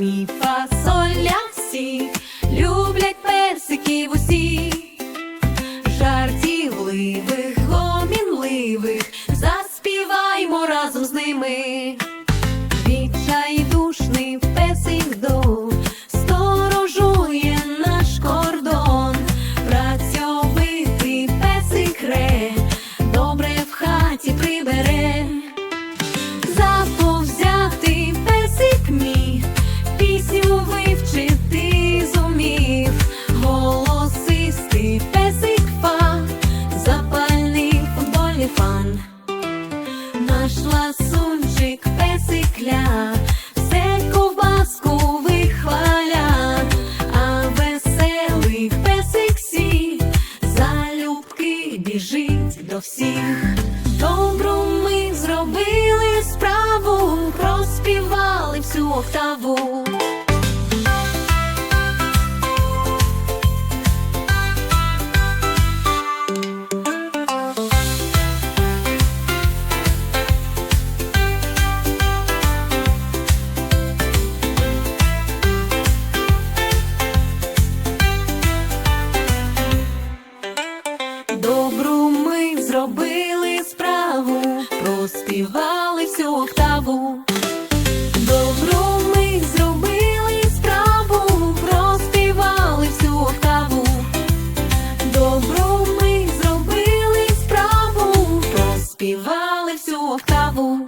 мі, фасоля всі, люблять персиків усі, жартівливих, гомінливих, заспіваймо разом з ними. Наш песикля, все ковбаску вихваля, а веселий песик залюбки біжить до всіх. Добру ми зробили справу, проспівали всю октаву. зробили справу, проспівали всю октаву. Добро ми зробили справу, проспівали всю октаву. Добро ми зробили справу, проспівали всю октаву.